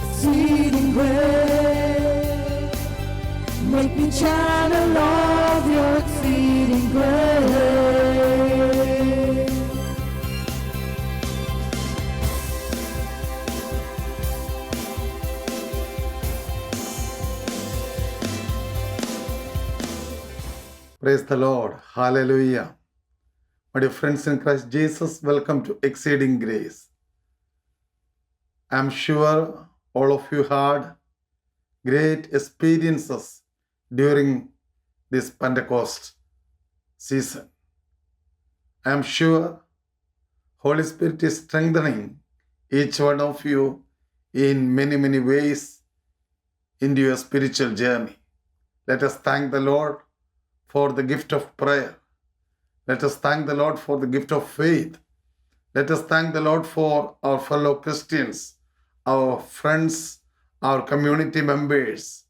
exceeding grace. Make me channel of your exceeding grace. Praise the Lord. Hallelujah. My dear friends in Christ Jesus, welcome to Exceeding Grace. I'm sure all of you had great experiences during this Pentecost season. I'm sure Holy Spirit is strengthening each one of you in many, many ways in your spiritual journey. Let us thank the Lord for the gift of prayer. Let us thank the Lord for the gift of faith. Let us thank the Lord for our fellow Christians, our friends, our community members,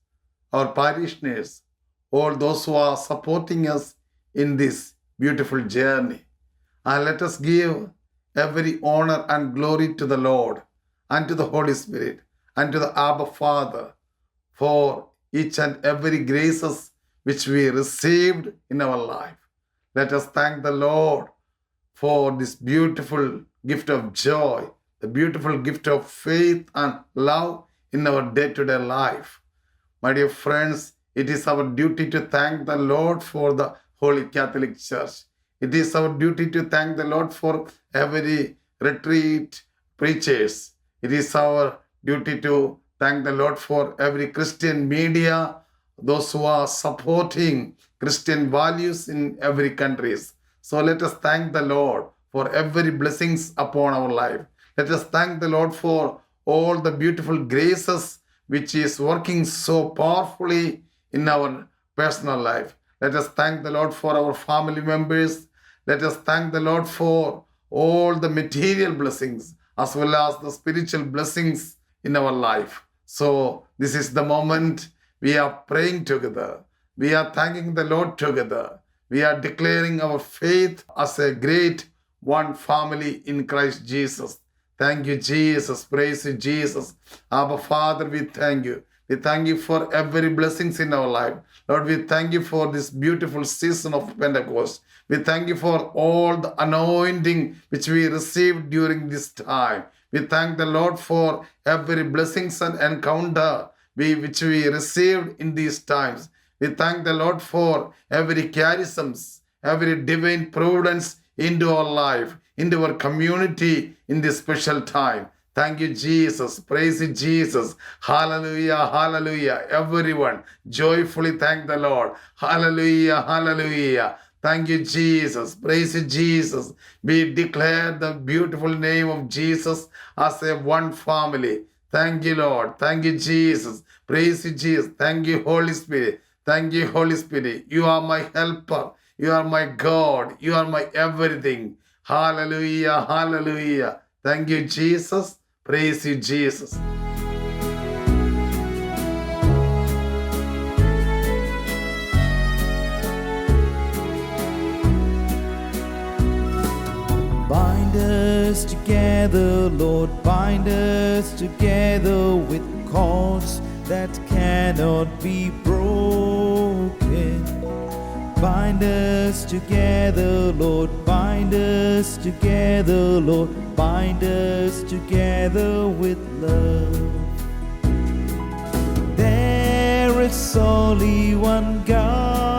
our parishioners, all those who are supporting us in this beautiful journey. And let us give every honor and glory to the Lord and to the Holy Spirit and to the Abba Father for each and every graces which we received in our life. Let us thank the Lord for this beautiful gift of joy, the beautiful gift of faith and love in our day to day life. My dear friends, it is our duty to thank the Lord for the Holy Catholic Church. It is our duty to thank the Lord for every retreat preachers. It is our duty to thank the Lord for every Christian media, those who are supporting Christian values in every countries. So let us thank the Lord for every blessings upon our life. Let us thank the Lord for all the beautiful graces which is working so powerfully in our personal life. Let us thank the Lord for our family members. Let us thank the Lord for all the material blessings as well as the spiritual blessings in our life. So, this is the moment we are praying together. We are thanking the Lord together. We are declaring our faith as a great one family in Christ Jesus. Thank you, Jesus. Praise you, Jesus. Abba, Father, we thank you. We thank you for every blessings in our life. Lord, we thank you for this beautiful season of Pentecost. We thank you for all the anointing which we received during this time. We thank the Lord for every blessings and encounter we, which we received in these times. We thank the Lord for every charisms, every divine providence into our life, into our community in this special time. Thank you, Jesus. Praise Jesus. Hallelujah, hallelujah. Everyone joyfully thank the Lord. Hallelujah, hallelujah. Thank you, Jesus. Praise Jesus. We declare the beautiful name of Jesus as a one family. Thank you, Lord. Thank you, Jesus. Praise Jesus. Thank you, Holy Spirit. Thank you, Holy Spirit. You are my helper. You are my God. You are my everything. Hallelujah. Hallelujah. Thank you, Jesus. Praise you, Jesus. Bind us together, Lord, bind us together with cords that cannot be broken. Bind us together, Lord, bind us together, Lord, bind us together with love. There is only one God.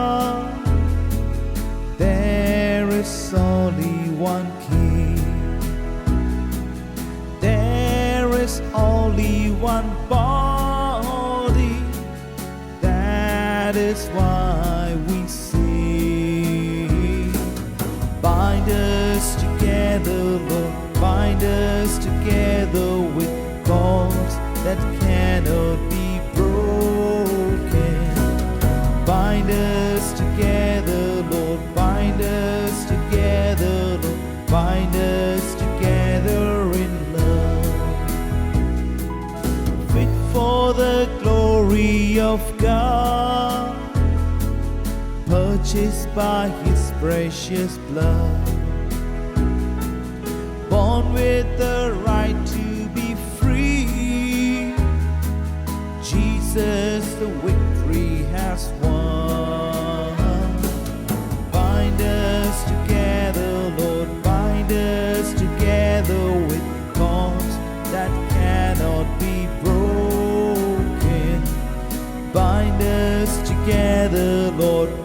Us together with cords that cannot be broken. Bind us together, Lord. Bind us together, Lord. Bind us together in love. Fit for the glory of God, purchased by His precious blood with the right to be free. Jesus, the victory has won. Bind us together, Lord, bind us together with bonds that cannot be broken. Bind us together, Lord,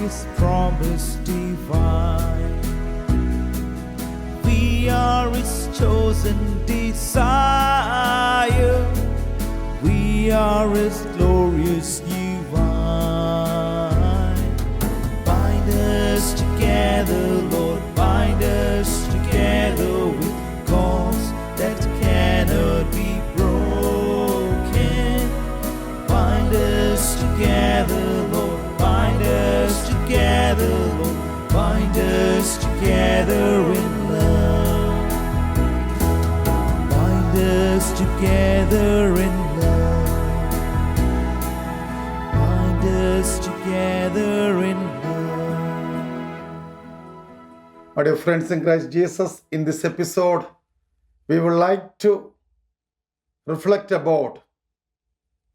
His promise divine. We are His chosen desire. We are His glorious divine. Bind us together, together in love. Bind us together in love. Bind us together in love. My dear friends in Christ Jesus, in this episode, we would like to reflect about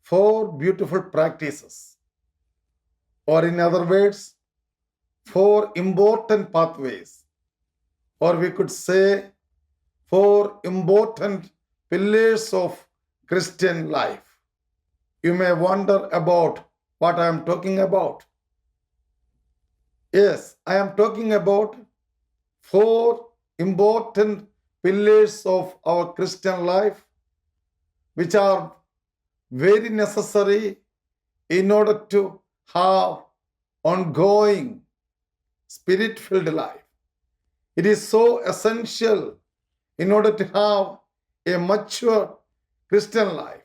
four beautiful practices, or in other words, four important pathways, or we could say, four important pillars of Christian life. You may wonder about what I am talking about. Yes, I am talking about four important pillars of our Christian life, which are very necessary in order to have ongoing spirit filled life. It is so essential in order to have a mature Christian life.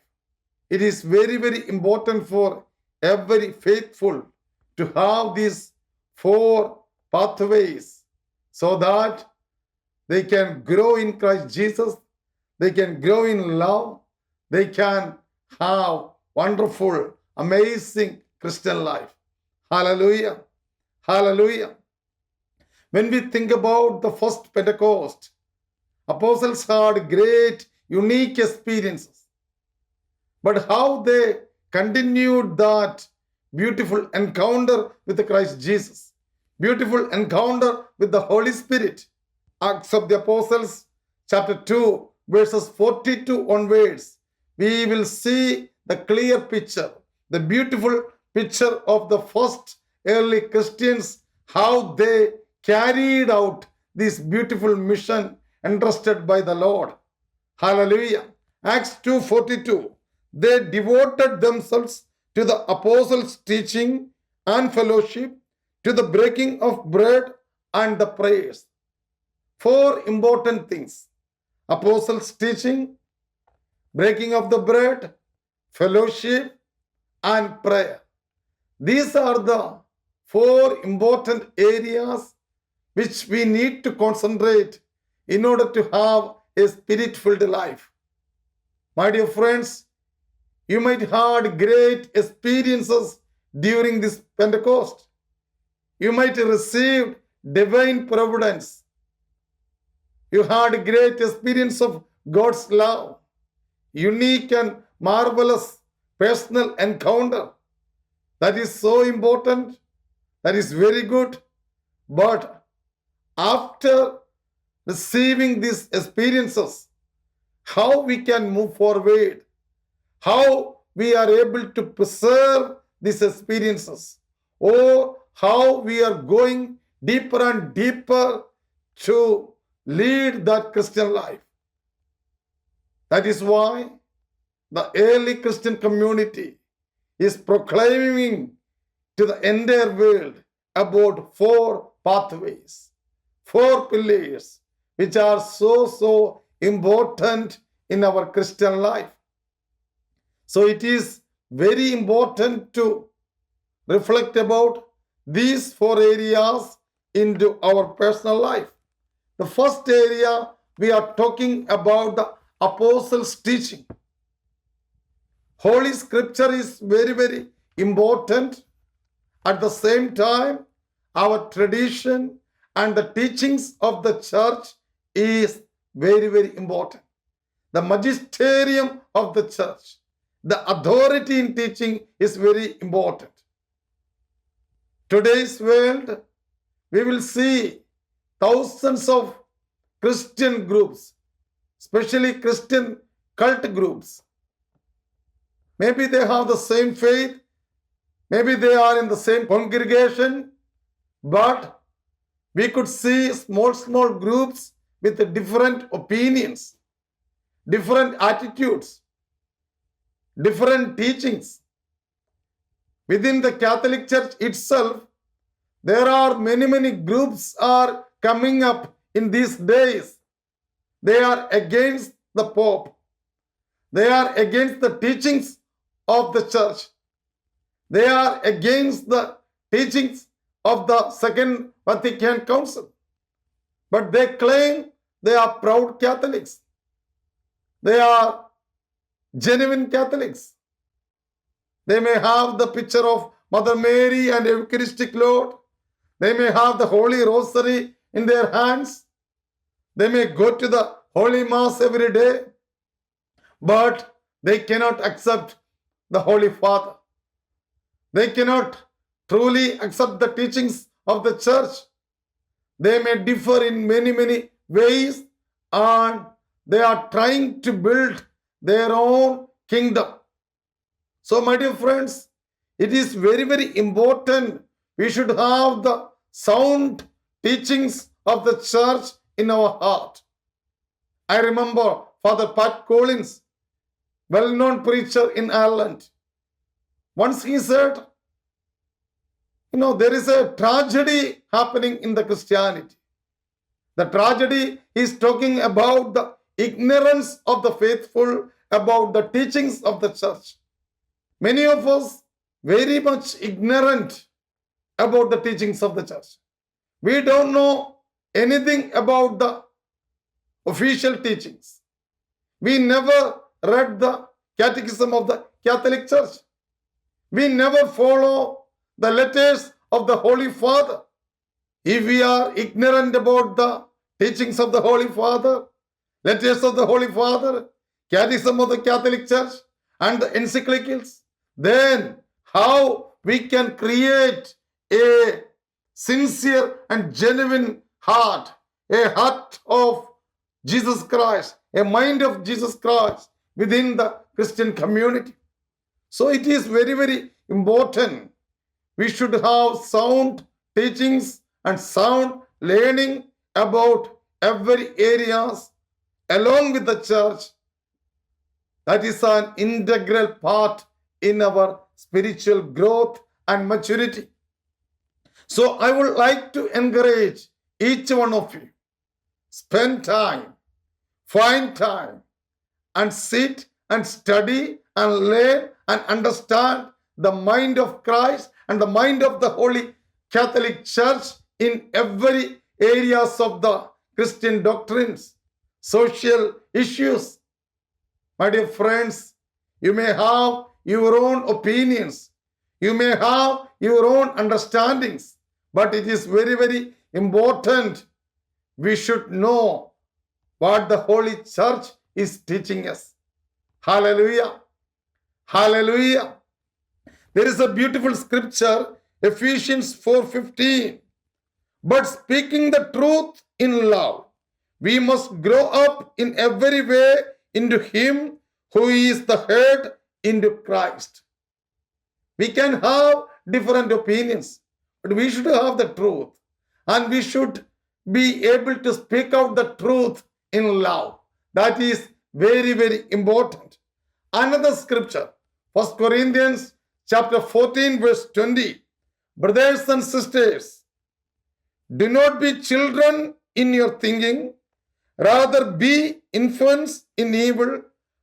It is very, very important for every faithful to have these four pathways so that they can grow in Christ Jesus, they can grow in love, they can have wonderful, amazing Christian life. Hallelujah. Hallelujah. When we think about the first Pentecost, apostles had great, unique experiences. But how they continued that beautiful encounter with Christ Jesus, beautiful encounter with the Holy Spirit. Acts of the Apostles, chapter 2, verses 42 onwards, we will see the clear picture, the beautiful picture of the first early Christians, how they carried out this beautiful mission entrusted by the Lord. Hallelujah. Acts 2:42. They devoted themselves to the apostles' teaching and fellowship, to the breaking of bread and the prayers. Four important things. Apostles' teaching, breaking of the bread, fellowship, and prayer. These are the four important areas which we need to concentrate in order to have a spirit filled life. My dear friends, you might had great experiences during this Pentecost. You might receive divine providence. You had great experience of God's love, unique and marvelous personal encounter. That is so important. That is very good. But after receiving these experiences, how we can move forward, how we are able to preserve these experiences, or how we are going deeper and deeper to lead that Christian life. That is why the early Christian community is proclaiming to the entire world about four pathways, four pillars, which are so, so important in our Christian life. So it is very important to reflect about these four areas into our personal life. The first area we are talking about the apostles' teaching. Holy Scripture is very, very important. At the same time, our tradition and the teachings of the church is very, very important. The magisterium of the church, the authority in teaching is very important. Today's world, we will see thousands of Christian groups, especially Christian cult groups, Maybe they have the same faith. Maybe they are in the same congregation. But we could see small, small groups with different opinions, different attitudes, different teachings. Within the Catholic Church itself, there are many, many groups are coming up in these days. They are against the Pope. They are against the teachings of the church. They are against the teachings of the Second Vatican Council. But they claim they are proud Catholics. They are genuine Catholics. They may have the picture of Mother Mary and Eucharistic Lord. They may have the Holy Rosary in their hands. They may go to the Holy Mass every day. But they cannot accept the Holy Father. They cannot truly accept the teachings of the church. They may differ in many, many ways, and they are trying to build their own kingdom. So, my dear friends, it is very, very important. We should have the sound teachings of the church in our heart. I remember Father Pat Collins, well known preacher in Ireland. Once he said, You know, there is a tragedy happening in the Christianity. The tragedy is talking about the ignorance of the faithful about the teachings of the church. Many of us very much ignorant about the teachings of the church. We don't know anything about the official teachings. We never read the catechism of the Catholic Church. We never follow the letters of the Holy Father. If we are ignorant about the teachings of the Holy Father, letters of the Holy Father, catechism of the Catholic Church, and the encyclicals, then how we can create a sincere and genuine heart, a heart of Jesus Christ, a mind of Jesus Christ within the Christian community. So it is very, very important. We should have sound teachings and sound learning about every areas along with the church. That is an integral part in our spiritual growth and maturity. So I would like to encourage each one of you spend time, find time, and sit and study and learn and understand the mind of Christ and the mind of the Holy Catholic Church in every areas of the Christian doctrines, social issues. My dear friends, you may have your own opinions, you may have your own understandings, but it is very, very important. We should know what the Holy Church is teaching us. Hallelujah. Hallelujah. There is a beautiful scripture, Ephesians 4:15. But speaking the truth in love, we must grow up in every way into him who is the head into Christ. We can have different opinions, but we should have the truth. And we should be able to speak out the truth in love. That is very, very important. Another scripture, First Corinthians chapter 14, verse 20. Brothers and sisters, do not be children in your thinking, rather be infants in evil,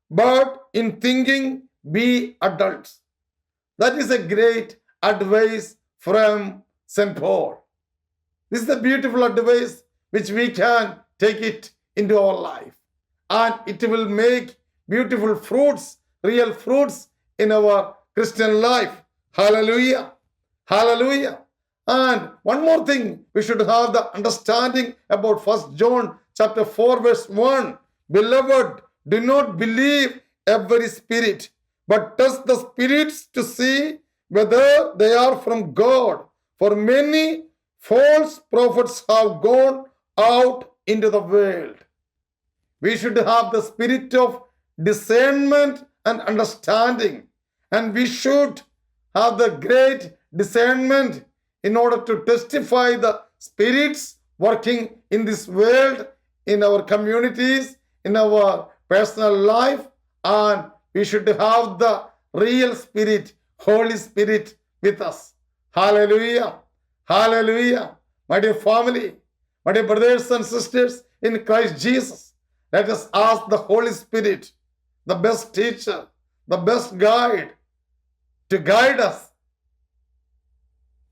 but in thinking be adults. That is a great advice from St. Paul. This is a beautiful advice which we can take it into our life. And it will make beautiful fruits, real fruits in our Christian life. Hallelujah. Hallelujah. And one more thing, we should have the understanding about First John chapter 4, verse 1. Beloved, do not believe every spirit, but test the spirits to see whether they are from God. For many false prophets have gone out into the world. We should have the spirit of discernment and understanding. And we should have the great discernment in order to testify the spirits working in this world, in our communities, in our personal life, and we should have the real spirit, Holy Spirit with us. Hallelujah. Hallelujah. My dear family, my dear brothers and sisters in Christ Jesus, let us ask the Holy Spirit, the best teacher, the best guide, to guide us,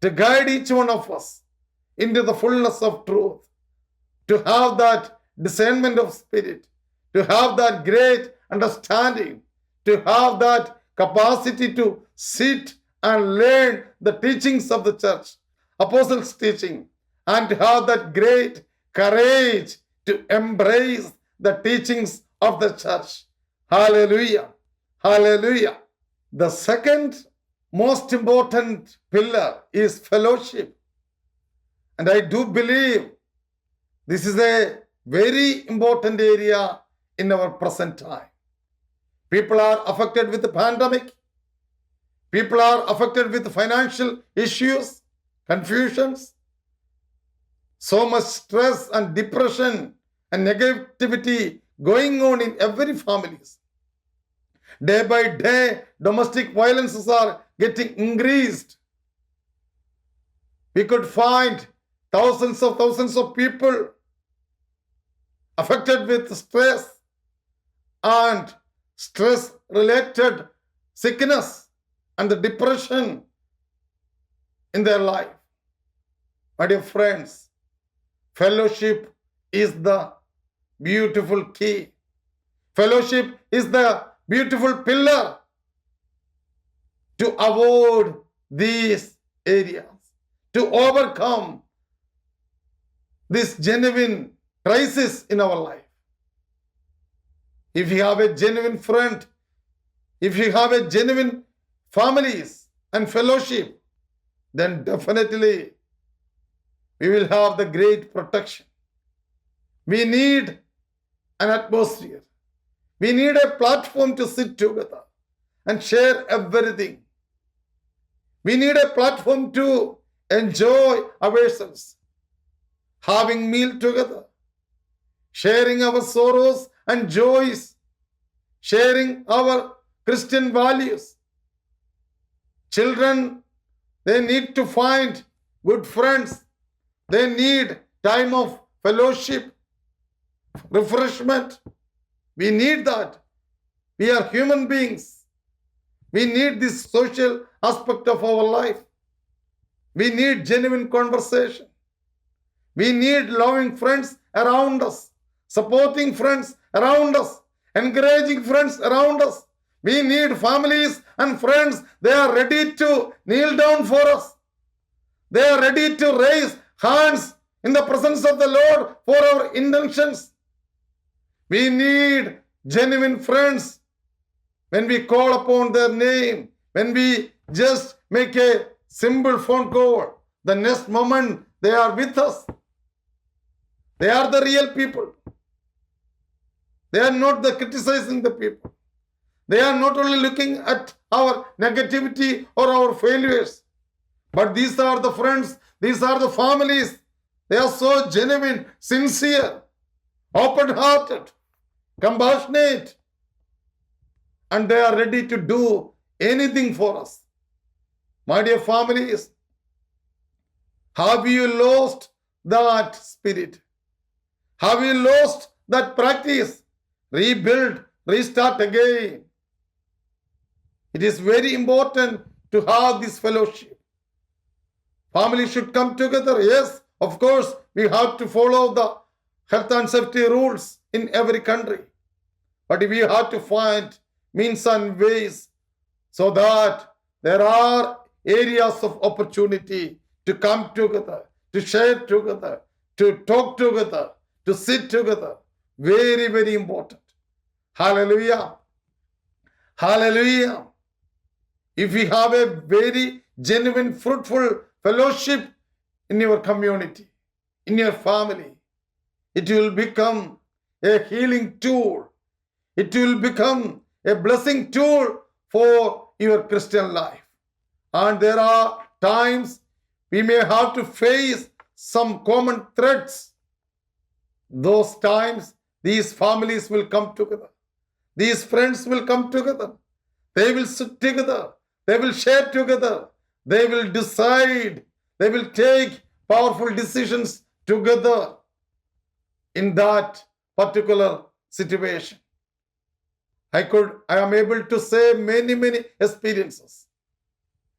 to guide each one of us into the fullness of truth, to have that discernment of spirit, to have that great understanding, to have that capacity to sit and learn the teachings of the church, apostles' teaching, and to have that great courage to embrace the teachings of the church. Hallelujah. Hallelujah. The second most important pillar is fellowship. And I do believe this is a very important area in our present time. People are affected with the pandemic. People are affected with financial issues, confusions, so much stress and depression and negativity going on in every families. Day by day, domestic violences are getting increased. We could find thousands of thousands of people affected with stress and stress related sickness and the depression in their life. My dear friends, fellowship is the beautiful key. Fellowship is the beautiful pillar to avoid these areas, to overcome this genuine crisis in our life. If you have a genuine friend, if you have a genuine families and fellowship, then definitely we will have the great protection. We need an atmosphere. We need a platform to sit together and share everything. We need a platform to enjoy ourselves, having meal together, sharing our sorrows and joys, sharing our Christian values. Children, they need to find good friends. They need time of fellowship, refreshment. We need that. We are human beings. We need this social aspect of our life. We need genuine conversation. We need loving friends around us, supporting friends around us, encouraging friends around us. We need families and friends. They are ready to kneel down for us. They are ready to raise hands in the presence of the Lord for our intentions. We need genuine friends when we call upon their name, when we just make a simple phone call. The next moment they are with us. They are the real people. They are not the criticizing the people. They are not only looking at our negativity or our failures, but these are the friends, these are the families. They are so genuine, sincere, open hearted, compassionate, and they are ready to do anything for us. My dear families, have you lost that spirit? Have you lost that practice? Rebuild, restart again. It is very important to have this fellowship. Family should come together. Yes, of course, we have to follow the health and safety rules in every country. But we have to find means and ways so that there are areas of opportunity to come together, to share together, to talk together, to sit together. Very, very important. Hallelujah. Hallelujah. If we have a very genuine, fruitful fellowship in your community, in your family, it will become a healing tool. It will become a blessing tool for your Christian life. And there are times we may have to face some common threats. Those times, these families will come together. These friends will come together. They will sit together. They will share together. They will decide. They will take powerful decisions together in that particular situation. I could, I am able to say many, many experiences.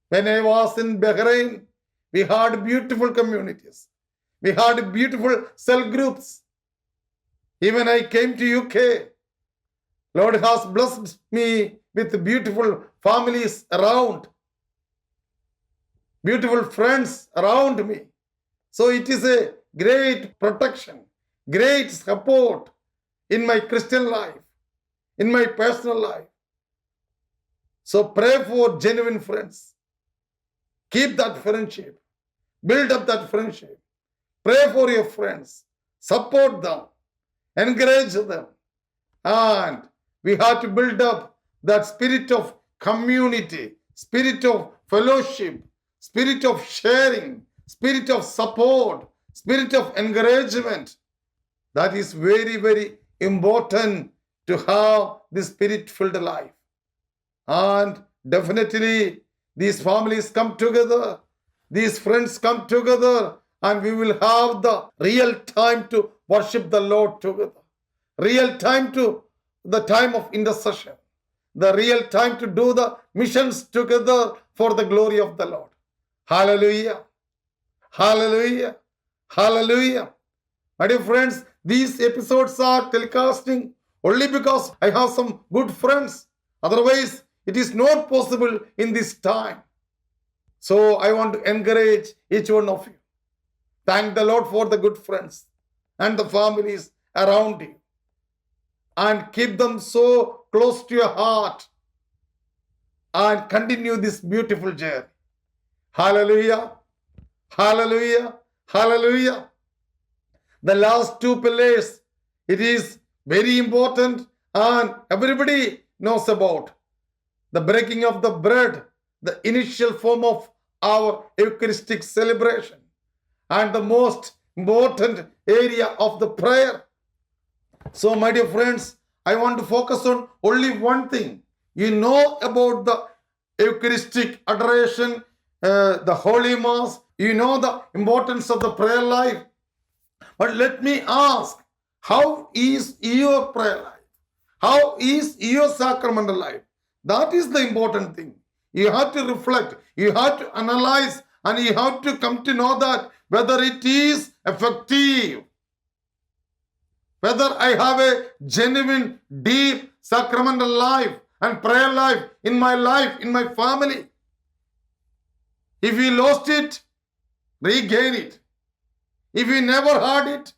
When I was in Bahrain, we had beautiful communities. We had beautiful cell groups. Even I came to UK. Lord has blessed me with beautiful families around, beautiful friends around me. So it is a great protection, great support in my Christian life, in my personal life. So pray for genuine friends. Keep that friendship. Build up that friendship. Pray for your friends. Support them. Encourage them. And we have to build up that spirit of community, spirit of fellowship, spirit of sharing, spirit of support, spirit of encouragement. That is very, very important to have the spirit filled life. And definitely, these families come together, these friends come together, and we will have the real time to worship the Lord together. Real time to the time of intercession. The real time to do the missions together for the glory of the Lord. Hallelujah. Hallelujah. Hallelujah. My dear friends, these episodes are telecasting only because I have some good friends. Otherwise, it is not possible in this time. So I want to encourage each one of you. Thank the Lord for the good friends and the families around you. And keep them so close to your heart. And continue this beautiful journey. Hallelujah. Hallelujah. Hallelujah. The last two pillars, it is very important and everybody knows about the breaking of the bread, the initial form of our Eucharistic celebration, and the most important area of the prayer. So, my dear friends, I want to focus on only one thing. You know about the Eucharistic adoration, uh, the Holy Mass, you know the importance of the prayer life. But let me ask, how is your prayer life? How is your sacramental life? That is the important thing. You have to reflect, you have to analyze, and you have to come to know that whether it is effective, whether I have a genuine, deep sacramental life and prayer life in my life, in my family. If we lost it, regain it. If we never had it,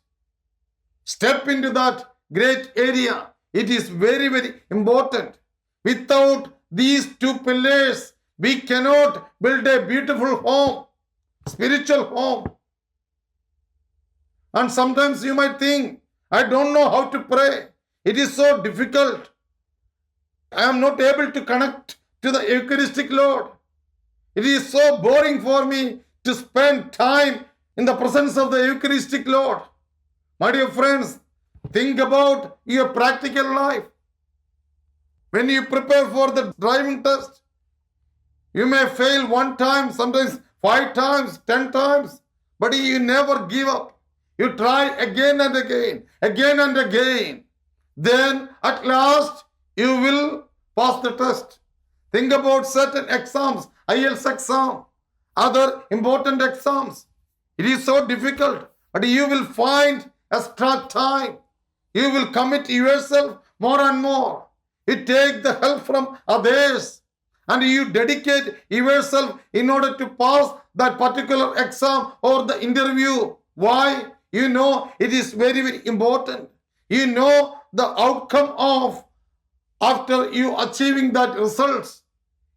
step into that great area. It is very, very important. Without these two pillars, we cannot build a beautiful home, spiritual home. And sometimes you might think, I don't know how to pray. It is so difficult. I am not able to connect to the Eucharistic Lord. It is so boring for me to spend time in the presence of the Eucharistic Lord. My dear friends, think about your practical life. When you prepare for the driving test, you may fail one time, sometimes five times, ten times, but you never give up. You try again and again, again and again. Then at last you will pass the test. Think about certain exams, IELTS exam, other important exams. It is so difficult, but you will find extra time. You will commit yourself more and more. You take the help from others and you dedicate yourself in order to pass that particular exam or the interview. Why? You know it is very, very important. You know the outcome of after you achieving that results.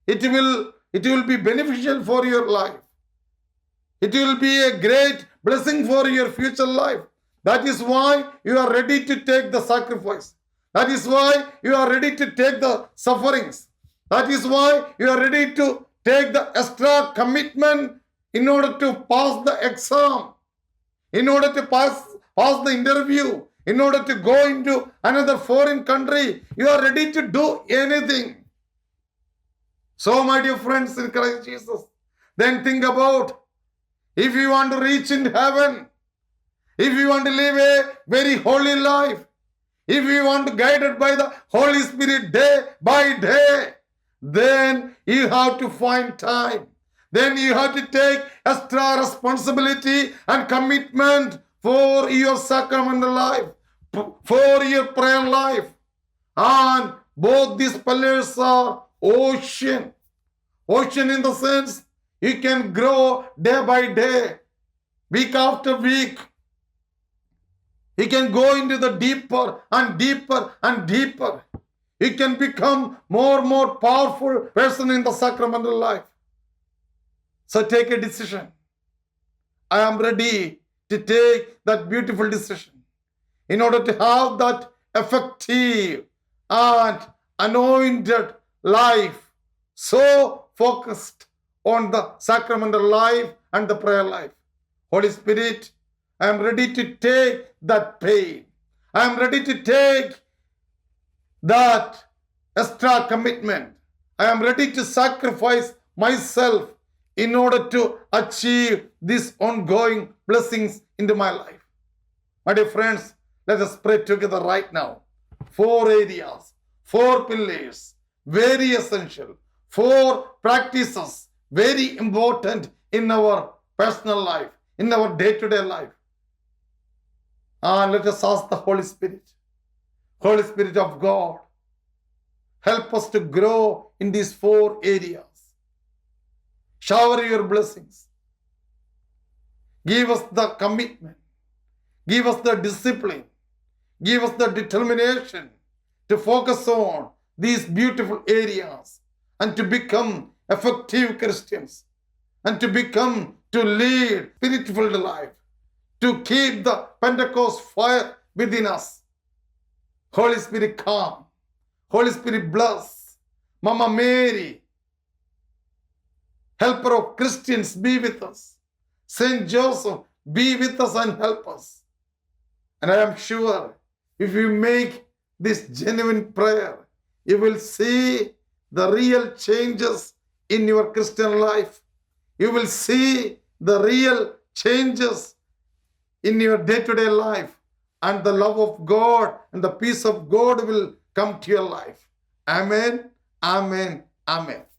It will it will be beneficial for your life. It will be a great blessing for your future life. That is why you are ready to take the sacrifice. That is why you are ready to take the sufferings. That is why you are ready to take the extra commitment in order to pass the exam, in order to pass, pass the interview, in order to go into another foreign country. You are ready to do anything. So, my dear friends in Christ Jesus, then think about if you want to reach in heaven, if you want to live a very holy life, if you want to guided by the Holy Spirit day by day, then you have to find time. Then you have to take extra responsibility and commitment for your sacramental life, for your prayer life. And both these pillars are ocean. Ocean in the sense you can grow day by day, week after week. You can go into the deeper and deeper and deeper. You can become more and more powerful person in the sacramental life. So take a decision. I am ready to take that beautiful decision in order to have that effective and anointed life so focused on the sacramental life and the prayer life. Holy Spirit, I am ready to take that pain. I am ready to take that extra commitment. I am ready to sacrifice myself in order to achieve these ongoing blessings into my life. My dear friends, let us pray together right now. Four areas, four pillars, very essential, four practices, very important in our personal life, in our day to day life. And let us ask the Holy Spirit, Holy Spirit of God, help us to grow in these four areas. Shower your blessings. Give us the commitment. Give us the discipline. Give us the determination to focus on these beautiful areas and to become effective Christians and to become to lead spiritual life, to keep the Pentecost fire within us. Holy Spirit, come. Holy Spirit, bless. Mama Mary, helper of Christians, be with us. Saint Joseph, be with us and help us. And I am sure if you make this genuine prayer, you will see the real changes in your Christian life. You will see the real changes in your day to day life, and the love of God and the peace of God will come to your life. Amen. Amen. Amen.